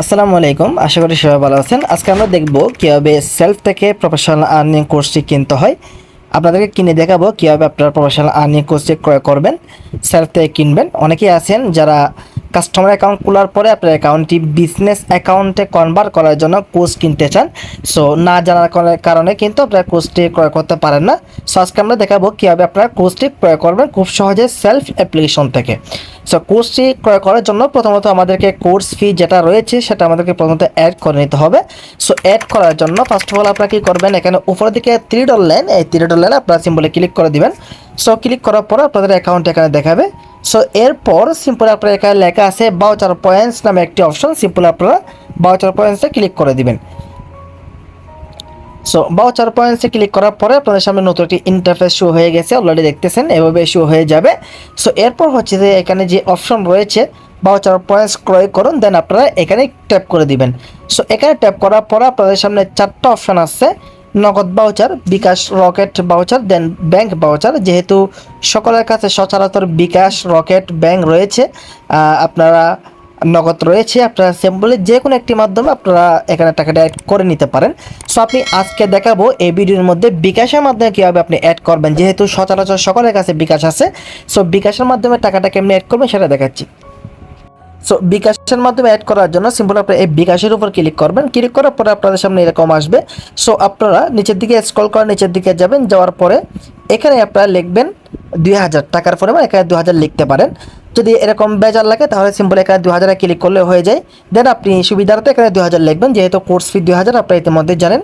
আসসালামু আলাইকুম, আশা করি সবাই ভালো আছেন। আজকে আমরা দেখব কীভাবে সেলফ থেকে প্রফেশনাল আর্নিং কোর্সটি কিনতে হয়। আপনাদেরকে কিনে দেখাবো কীভাবে আপনারা প্রফেশনাল আর্নিং কোর্সটি ক্রয় করবেন সেলফ থেকে কিনবেন। অনেকেই আছেন যারা কাস্টমার অ্যাকাউন্ট খোলার পরে আপনার অ্যাকাউন্টটি বিজনেস অ্যাকাউন্টে কনভার্ট করার জন্য কোর্স কিনতে চান। সো না জানার কারণে- কিন্তু আপনারা কোর্সটি ক্রয় করতে পারেন না। সো আজকে আমরা দেখাবো কীভাবে আপনারা কোর্সটি ক্রয় করবেন খুব সহজে সেলফ অ্যাপ্লিকেশন থেকে। সো কোর্সটি ক্রয় করার জন্য প্রথমত আমাদেরকে কোর্স ফি যেটা রয়েছে, সেটা আমাদেরকে প্রথমত অ্যাড করে নিতে হবে। সো অ্যাড করার জন্য ফার্স্ট অফ অল আপনারা কী করবেন, এখানে উপরের দিকে থ্রি ডল লাইন এই থ্রি ডল লাইনে আপনারা সিম্বলে ক্লিক করে দিবেন। সো ক্লিক করার পর আপনাদের অ্যাকাউন্ট এখানে দেখাবে। সো এরপর সিম্পল আপনার এখানে লেখা আছে বাউচার পয়েন্টস নামে একটি অপশন সিম্পল আপনারা বাউচার পয়েন্টসে ক্লিক করে দিবেন। সো বাউচার পয়েন্টসে ক্লিক করার পরে আপনাদের সামনে নতুন একটি ইন্টারফেস শো হয়ে গেছে অলরেডি দেখতেছেন, এভাবে শো হয়ে যাবে। সো এরপর হচ্ছে যে এখানে যে অপশন রয়েছে বাউচার পয়েন্টস ক্রয় করুন দেন আপনারা এখানে ট্যাপ করে দিবেন। সো এখানে ট্যাপ করার পরে আপনাদের সামনে চারটা অপশন আসছে। Nagad voucher bKash Rocket voucher then bank voucher যেহেতু সকলের কাছে সচরাচর বিকাশ রকেট ব্যাংক রয়েছে আপনারা নগদ রয়েছে, আপনারা সিম্পলি যে কোনো একটি মাধ্যমে আপনারা এখানে টাকাটা অ্যাড করে নিতে পারেন। সো আপনি আজকে দেখাবো এই ভিডিওর মধ্যে বিকাশের মাধ্যমে কীভাবে আপনি অ্যাড করবেন। যেহেতু সচরাচর সকলের কাছে বিকাশ আছে সো বিকাশের মাধ্যমে টাকাটা কেমনি অ্যাড করবেন সেটা দেখাচ্ছি। সো বিকাশের মাধ্যমে অ্যাড করার জন্য সিম্পল আপনারা এই বিকাশের উপর ক্লিক করবেন। ক্লিক করার পরে আপনাদের সামনে এরকম আসবে। সো আপনারা নিচের দিকে স্ক্রল করে নিচের দিকে যাবেন। যাওয়ার পরে এখানে আপনারা লিখবেন দুই হাজার। টাকার পরিমাণ এখানে দু হাজার লিখতে পারেন। যদি এরকম বেজার লাগে তাহলে সিম্পল এখানে দু হাজারে ক্লিক করলে হয়ে যায়। দেন আপনি সুবিধার্থে এখানে দু হাজার লিখবেন। যেহেতু কোর্স ফি দু হাজার আপনারা ইতিমধ্যে জানেন।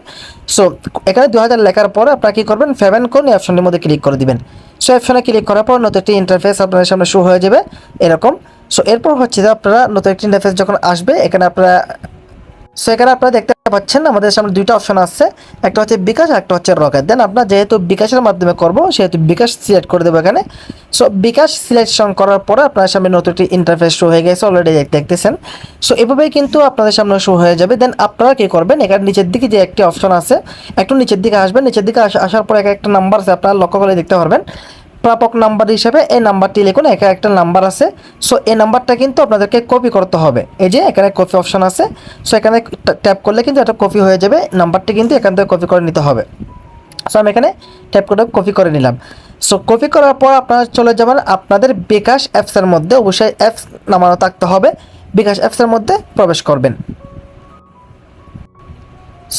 সো এখানে দু হাজার লেখার পরে আপনারা কী করবেন? ফেভেন কোন অপশনের মধ্যে ক্লিক করে দিবেন। সো অপশনে ক্লিক করার পর নতুন একটি ইন্টারফেস আপনার সামনে শো হয়ে যাবে। এরকম। সো এরপর হচ্ছে যে আপনারা নতুন একটি ইন্টারফেস যখন আসবে, এখানে আপনারা সো এখানে আপনারা দেখতে পাচ্ছেন আমাদের সামনে দুইটা অপশন আসছে একটা হচ্ছে বিকাশ আর একটা হচ্ছে রকেট। দেন আপনার যেহেতু বিকাশের মাধ্যমে করব, সেহেতু বিকাশ সিলেক্ট করে দেবো এখানে। সো বিকাশ সিলেকশন করার পরে আপনার সামনে নতুন একটি ইন্টারফেস শো হয়ে গেছে অলরেডি দেখতেছেন। সো এভাবেই কিন্তু আপনাদের সামনে শো হয়ে যাবে। দেন আপনারা কী করবেন, এখানে নিচের দিকে যে একটি অপশন আছে, একটু নিচের দিকে আসবেন। নিচের দিকে আসা- আসার পরে একটা নাম্বার আছে, আপনারা লক্ষ্য করে দেখতে পারবেন। প্রাপক নাম্বার হিসেবে এই নাম্বারটি লিখুন, এখানে একটা নাম্বার আছে। সো এই নাম্বারটা কিন্তু আপনাদেরকে কপি করতে হবে। এই যে এখানে কপি অপশন আছে। সো এখানে ট্যাপ করলে কিন্তু এটা কপি হয়ে যাবে। নাম্বারটি কিন্তু এখান থেকে কপি করে নিতে হবে। সো আমি এখানে ট্যাপ করে কপি করে নিলাম। সো কপি করার পর আপনারা চলে যাবেন আপনাদের বিকাশ অ্যাপসের মধ্যে। অবশ্যই অ্যাপস নামানো থাকতে হবে। বিকাশ অ্যাপসের মধ্যে প্রবেশ করবেন।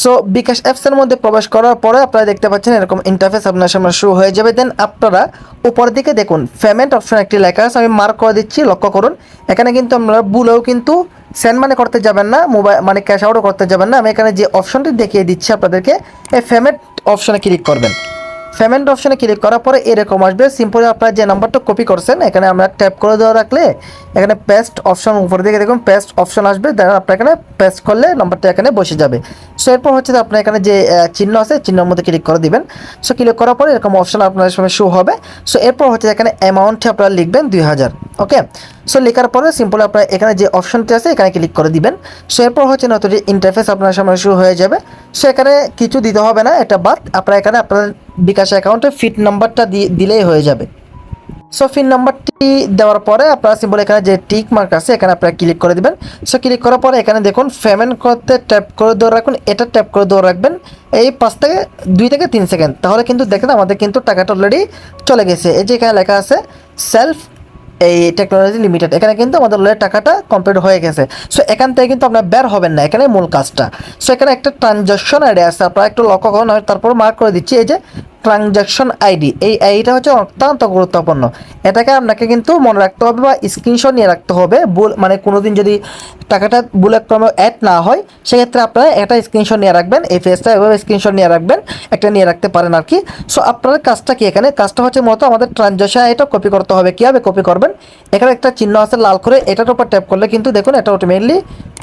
সো বিকাশ অ্যাপসের মধ্যে প্রবেশ করার পরে আপনারা দেখতে পাচ্ছেন এরকম ইন্টারফেস আপনার সামনে শুরু হয়ে যাবে। দেন আপনারা উপর দিকে দেখুন পেমেন্ট অপশন একটি লেখা আছে, আমি মার্ক করে দিচ্ছি, লক্ষ্য করুন। এখানে কিন্তু আপনারা বুলেও কিন্তু সেন্ড মানে করতে যাবেন না মোবাইল মানে ক্যাশ আউটও করতে যাবেন না। আমি এখানে যে অপশনটি দেখিয়ে দিচ্ছি আপনাদেরকে, এই পেমেন্ট অপশনে ক্লিক করবেন। পেমেন্ট অপশনে ক্লিক করার পরে এরকম আসবে। সিম্পলি আপনারা যে নাম্বারটা কপি করছেন, এখানে আমরা ট্যাপ করে দেওয়া রাখলে এখানে পেস্ট অপশন উপর দিকে দেখুন পেস্ট অপশন আসবে। দেন আপনার এখানে পেস্ট করলে নাম্বারটা এখানে বসে যাবে। সো এরপর হচ্ছে আপনার এখানে যে চিহ্ন আছে, চিহ্নের মধ্যে ক্লিক করে দিবেন। সো ক্লিক করার পরে এরকম অপশন আপনার সামনে শো হবে। সো এরপর হচ্ছে এখানে অ্যামাউন্টে আপনারা লিখবেন দুই হাজার ওকে সো লেখার পরে সিম্পল আপনার এখানে যে অপশনটি আছে, এখানে ক্লিক করে দিবেন। সো এরপর হচ্ছে নতুন ইন্টারফেস আপনার সামনে শুরু হয়ে যাবে। সো এখানে কিছু দিতে হবে না, এটা বাদ। আপনারা এখানে আপনার বিকাশ অ্যাকাউন্টে ফিট নাম্বারটা দিলেই হয়ে যাবে। সো ফিন নাম্বারটি দেওয়ার পরে আপনারা সিম্পল এখানে যে টিক মার্ক আছে, এখানে আপনারা ক্লিক করে দিবেন। সো ক্লিক করার পরে এখানে দেখুন পেমেন্ট করতে ট্যাপ করে ধরে রাখুন, এটা ট্যাপ করে ধরে রাখবেন। এই পাঁচ থেকে দুই থেকে তিন সেকেন্ড তাহলে কিন্তু দেখেন আমাদের কিন্তু টাকাটা অলরেডি চলে গেছে। এই যে এখানে লেখা আছে সেলফ এই টেকনোলজি লিমিটেড এখানে কিন্তু আমাদের লোয়ের টাকাটা কমপ্লিট হয়ে গেছে। সো এখান থেকে কিন্তু আপনার বের হবেন না, এখানে মূল কাজটা। সো এখানে একটা ট্রানজাকশন আইডি আছে, আপনারা একটু লক্ষ্য করুন তারপর মার্ক করে দিচ্ছি। এই যে ট্রানজাকশন আইডি এই আইডিটা হচ্ছে অত্যন্ত গুরুত্বপূর্ণ। এটাকে আপনাকে কিন্তু মনে রাখতে হবে বা স্ক্রিনশট নিয়ে রাখতে হবে। ভুল মানে কোনো দিন যদি টাকাটা ভুল ক্রমে অ্যাড না হয়, সেক্ষেত্রে আপনারা একটা স্ক্রিনশট নিয়ে রাখবেন। এই ফেসটা এভাবে স্ক্রিনশট নিয়ে রাখবেন। একটা নিয়ে রাখতে পারেন আর কি। সো আপনার কাজটা কি এখানে? কাজটা হচ্ছে মতো আমাদের ট্রানজাকশন এটা কপি করতে হবে। কীভাবে কপি করবেন? এখানে একটা চিহ্ন আছে লাল করে। এটার উপর ট্যাপ করলে কিন্তু দেখুন, এটা অটোমেটিকলি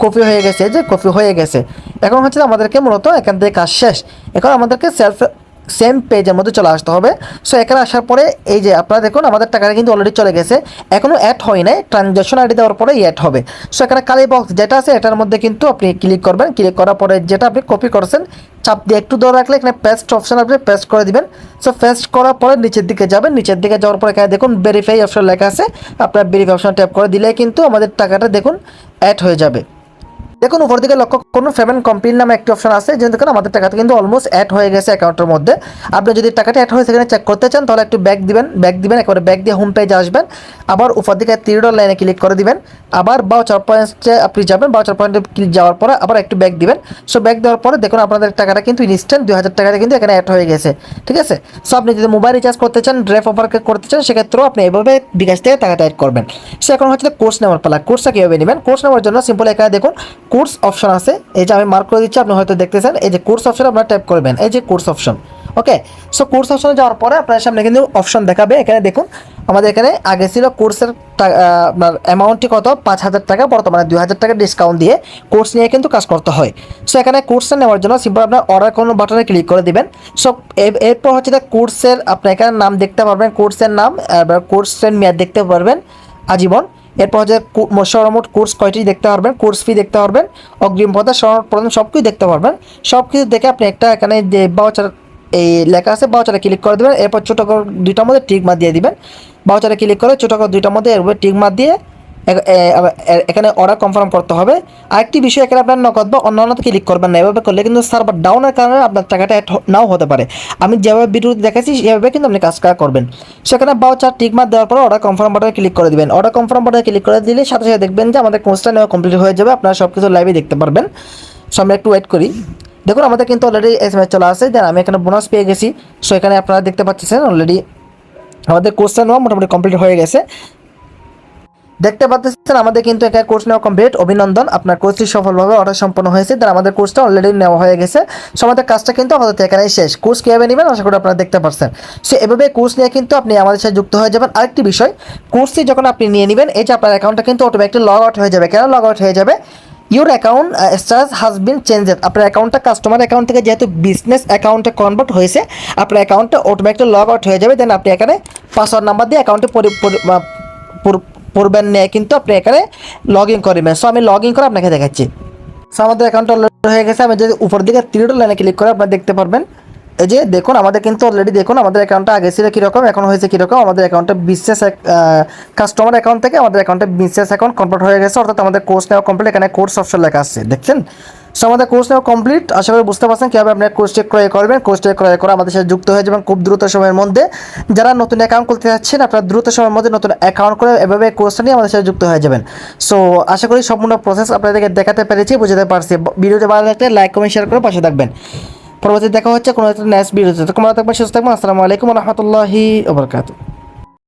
কপি হয়ে গেছে। যে কপি হয়ে গেছে। এখন হচ্ছে আমাদেরকে মূলত এখান থেকে কাজ শেষ। এখন আমাদেরকে সেলফ সেম পেজের মধ্যে চলে আসতে হবে। সো এখানে আসার পরে এই যে আপনারা দেখুন, আমাদের টাকাটা কিন্তু অলরেডি চলে গেছে। এখনও অ্যাড হয় নাই ট্রানজ্যাকশন আইডি দেওয়ার পরে অ্যাড হবে। সো এখানে কালি বক্স যেটা আছে, এটার মধ্যে কিন্তু আপনি ক্লিক করবেন। ক্লিক করার পরে যেটা আপনি কপি করছেন, চাপ দিয়ে একটু ধরে রাখলে এখানে পেস্ট অপশন আপনি পেস্ট করে দিবেন। সো পেস্ট করার পরে নিচের দিকে যাবেন। নিচের দিকে যাওয়ার পরে এখানে দেখুন ভেরিফাই অপশন লেখা আছে। আপনার ভেরিফাই অপশন ট্যাপ করে দিলে কিন্তু আমাদের টাকাটা দেখুন অ্যাড হয়ে যাবে। দেখুন, উপর দিকে লক্ষ্য করুন পেমেন্ট কমপ্লিট নামে একটি অপশন আছে যে দেখুন আমাদের টাকাটা কিন্তু অলমোস্ট অ্যাড হয়ে গেছে অ্যাকাউন্টের মধ্যে। আপনি যদি টাকাটা অ্যাড হয়ে সেখানে চেক করতে চান, তাহলে একটু ব্যাক দিবেন ব্যাক দিবেন, একবারে ব্যাক দিয়ে হোম পেজে আসবেন। আবার উপর দিকে তিরিডর লাইনে ক্লিক করে দিবেন। আবার বাউচার পয়েন্টে আপনি যাবেন বাউচার পয়েন্টে ক্লিক যাওয়ার পরে আবার একটু ব্যাক দিবেন। সো ব্যাক দেওয়ার পরে দেখুন, আপনাদের টাকাটা কিন্তু ইনস্ট্যান্ট দুই হাজার টাকাটা কিন্তু এখানে অ্যাড হয়ে গেছে। ঠিক আছে? সো আপনি যদি মোবাইল রিচার্জ করতে চান ড্রেফ অফার করতে চান, সেক্ষেত্রেও আপনি এভাবে বিকাশ থেকে টাকাটা অ্যাড করবেন। সো এখন হচ্ছে কোর্স নেওয়ার পালা। কোর্সটা কীভাবে নেবেন? কোর্স নেওয়ার জন্য সিম্পল এখানে দেখুন কোর্স অপশন আছে। এই যে আমি মার্ক করে দিচ্ছি, আপনি হয়তো দেখতেছেন, এই যে কোর্স অপশন আপনারা টাইপ করবেন। এই যে course option okay so course অপশনে যাওয়ার পরে আপনার সামনে কিন্তু অপশন দেখাবে। এখানে দেখুন, আমাদের এখানে আগে ছিল কোর্সের আপনার অ্যামাউন্টটি কত? পাঁচ হাজার টাকা, বর্তমানে দুই হাজার টাকা ডিসকাউন্ট দিয়ে কোর্স নিয়ে কিন্তু কাজ করতে হয়। সো এখানে কোর্সটা নেওয়ার জন্য সিম্পল আপনার অর্ডার কোনো বাটনে ক্লিক করে দিবেন। সো এরপর হচ্ছে কোর্সের, আপনি এখানে নাম দেখতে পারবেন, কোর্সের নাম কোর্সের মেয়াদ দেখতে পারবেন, আজীবন। এরপর হচ্ছে সর্বমোট কোর্স কয়টি দেখতে পারবেন? কোর্স ফি দেখতে পারবেন, অগ্রিম পদা সর্বমোট প্রথম সব কিছু দেখতে পারবেন। সব কিছু দেখে আপনি একটা এখানে যে বাউচার এই লেখা আছে বাউচারে ক্লিক করে দেবেন। এরপর ছোটো করে দুইটার মধ্যে টিক মার দিয়ে দিবেন। বাউচারে ক্লিক করে ছোটো করে দুইটার মধ্যে এরপর টিক মার দিয়ে এখানে অর্ডার কনফার্ম করতে হবে। আরেকটি বিষয়, এখানে আপনার নগদ বা অন্যান্য ক্লিক করবেন না। এভাবে করলে কিন্তু সার্ভার ডাউনের কারণে আপনার টাকাটা নাও হতে পারে। আমি যেভাবে ভিডিওতে দেখাচ্ছি, সেভাবে কিন্তু আপনি কাজ করা করবেন। সেখানে বাউচার টিক মার দেওয়ার পর অর্ডার কনফার্ম বাটনে ক্লিক করে দেবেন। অর্ডার কনফার্ম বাটনে ক্লিক করে দিলে সাথে সাথে দেখবেন যে আমাদের কোর্সটা নেওয়া কমপ্লিট হয়ে যাবে। আপনারা সব কিছু লাইভে দেখতে পারবেন। সো আমরা একটু ওয়েট করি। দেখুন, আমাদের কিন্তু অলরেডি এস এম এস চলে আসে দেন আমি এখানে বোনাস পেয়ে গেছি। সো এখানে আপনারা দেখতে পাচ্ছেন অলরেডি আমাদের কোর্সটা নেওয়া মোটামুটি কমপ্লিট হয়ে গেছে। দেখতে পাচ্ছেন, আমাদের কিন্তু একটা কোর্স নেওয়া কমপ্লিট অভিনন্দন, আপনার কোর্সটি সফলভাবে অর্ডার সম্পন্ন হয়েছে। তার আমাদের কোর্সটা অলরেডি নেওয়া হয়ে গেছে। সো, আমাদের কাজটা কিন্তু আমাদের এখানেই শেষ। কোর্স কীভাবে নেবেন, আশা করি আপনারা দেখতে পাচ্ছেন সো, এভাবে কোর্স নিয়ে কিন্তু আপনি আমাদের সাথে যুক্ত হয়ে যাবেন। আরেকটি বিষয় কোর্সটি যখন আপনি নিয়ে নেবেন, এই যে আপনার অ্যাকাউন্টটা কিন্তু অটোমেটিক লগ আউট হয়ে যাবে। কেন লগ আউট হয়ে যাবে? ইউর অ্যাকাউন্ট স্টার্স হাজ বিন চেঞ্জেড আপনার অ্যাকাউন্টটা কাস্টমার অ্যাকাউন্ট থেকে যেহেতু বিজনেস অ্যাকাউন্টে কনভার্ট হয়েছে, আপনার অ্যাকাউন্টটা অটোমেটিক লগ আউট হয়ে যাবে। দেন আপনি এখানে পাসওয়ার্ড নাম্বার দিয়ে অ্যাকাউন্টে পড়বেন নিয়ে কিন্তু আপনি এখানে লগ ইন করবেন। সো আমি লগ ইন করে আপনাকে দেখাচ্ছি। সো আমাদের অ্যাকাউন্টটা অলরেডি হয়ে গেছে। আমি যদি উপর দিকে তিনটা লাইনে ক্লিক করে আপনারা দেখতে পারবেন। এই যে দেখুন, আমাদের কিন্তু অলরেডি দেখুন, আমাদের অ্যাকাউন্টটা আগে ছিল কীরকম, এখন হয়েছে কীরকম। আমাদের অ্যাকাউন্টে বিশেষ কাস্টমার অ্যাকাউন্ট থেকে আমাদের অ্যাকাউন্টে বিশেষ অ্যাকাউন্ট কনভার্ট হয়ে গেছে। অর্থাৎ আমাদের কোর্স নেওয়া কমপ্লিট এখানে কোর্স অপশন লেখা আসছে দেখছেন? সো আমাদের কোর্স নেওয়া কমপ্লিট আশা করি বুঝতে পারছেন কীভাবে আপনার কোর্সটি ক্রয় করবেন। কোর্সটি ক্রয় করে আমাদের সাথে যুক্ত হয়ে যাবেন খুব দ্রুত সময়ের মধ্যে। যারা নতুন অ্যাকাউন্ট খুলতে যাচ্ছেন, আপনারা দ্রুত সময়ের মধ্যে নতুন অ্যাকাউন্ট করে এভাবে কোর্সটা নিয়ে আমাদের সাথে যুক্ত হয়ে যাবেন। সো আশা করি সম্পূর্ণ প্রসেস আপনাদেরকে দেখাতে পেরেছি, বুঝতে পারছি। ভিডিওতে ভালো লাগলে লাইক কমেন্ট শেয়ার করে পাশে থাকবেন। পরবর্তী দেখা হচ্ছে কোনো একটা নেক্সট ভিডিওতে তোমরা থাকবেন, সুস্থ থাকবেন। আসসালামু আলাইকুম রহমতুল্লাহি ওবরকাতু